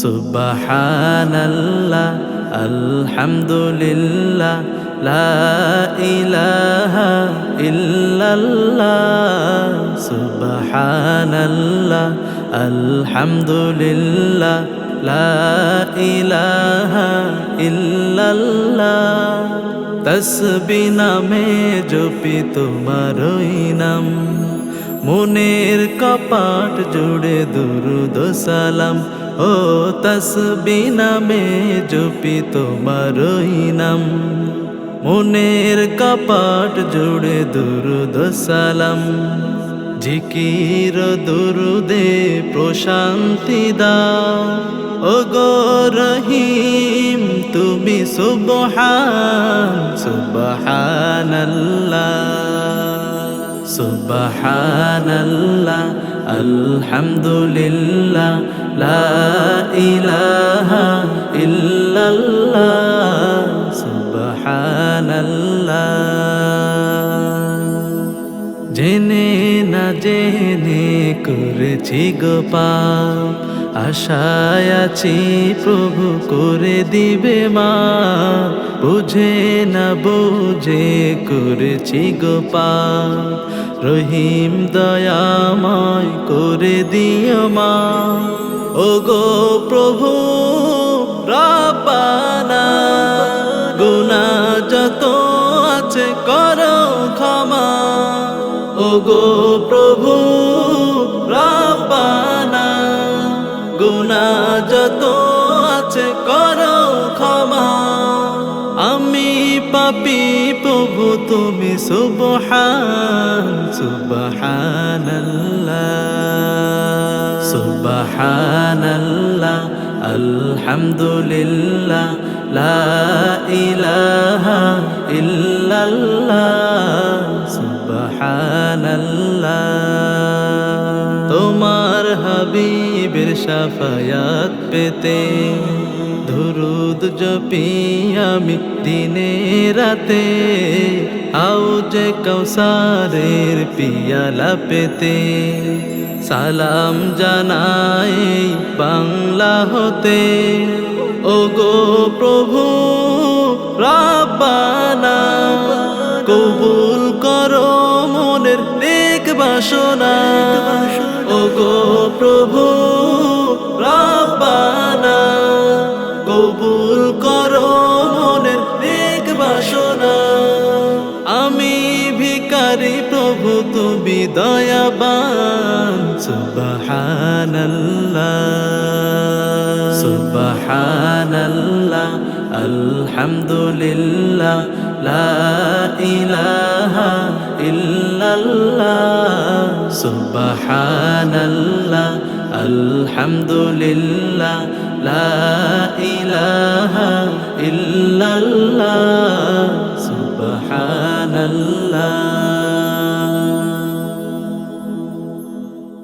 সুবহানাল্লাহ, আলহামদুলিল্লাহ, লা ইলাহা ইল্লাল্লাহ, সুবহানাল্লাহ, আলহামদুলিল্লাহ, লা ইলাহা ইল্লাল্লাহ। তসবি নামে জপি তোমার ওই নাম মনের কপাট জুড়ে দুরুদ সালাম। ও তসবি নামে জপি তোমার ওই নাম মনের কপাট জুড়ে দুরুদ সালাম। জিকির দুরুদে প্রশান্তি দাও। ও রহিম, তুমি সুবহান, সুবহানাল্লাহ সুবহানাল্লাহ। আলহামদুলিল্লাহ, লা সুবহানাল্লাহ। জেনে না জেনে করেছি গোপাল আশায় আছি প্রভু করে দিবে মা বুঝে না বুঝে করেছি গোপাল রহিম দয়াময় করে দিও মা। ও গো প্রভু রাপানা গুনা যত আছে কর ক্ষমা। ও গো প্রভু রাপানা গুনা যত আছে করো পাপি প্রভু তুমি সুবহান, সুবহানাল্লাহ সুবহানাল্লাহ, আলহামদুলিল্লাহ, লা ইলাহা ইল্লাল্লাহ, সুবহানাল্লাহ। তোমার হাবিবের সাফায়াত পেতে ধুরুদ জপি আমি দিনে রাতে যে কৌসারের পিয়ালা পেতে। সালাম জানাই বাংলা হতে ও গো প্রভু রাব্বানা, কবুল করো মনের নেক বাসনা। ও গো প্রভু ভিকারি প্রভু, তুমি দয়াবান। সুবহানাল্লাহ। সুবহানাল্লাহ, আলহামদুলিল্লাহ, লা ইলাহা ইল্লাল্লাহ। সুবহানাল্লাহ, আলহামদুলিল্লাহ, লা ইলাহা ইল্লাল্লাহ।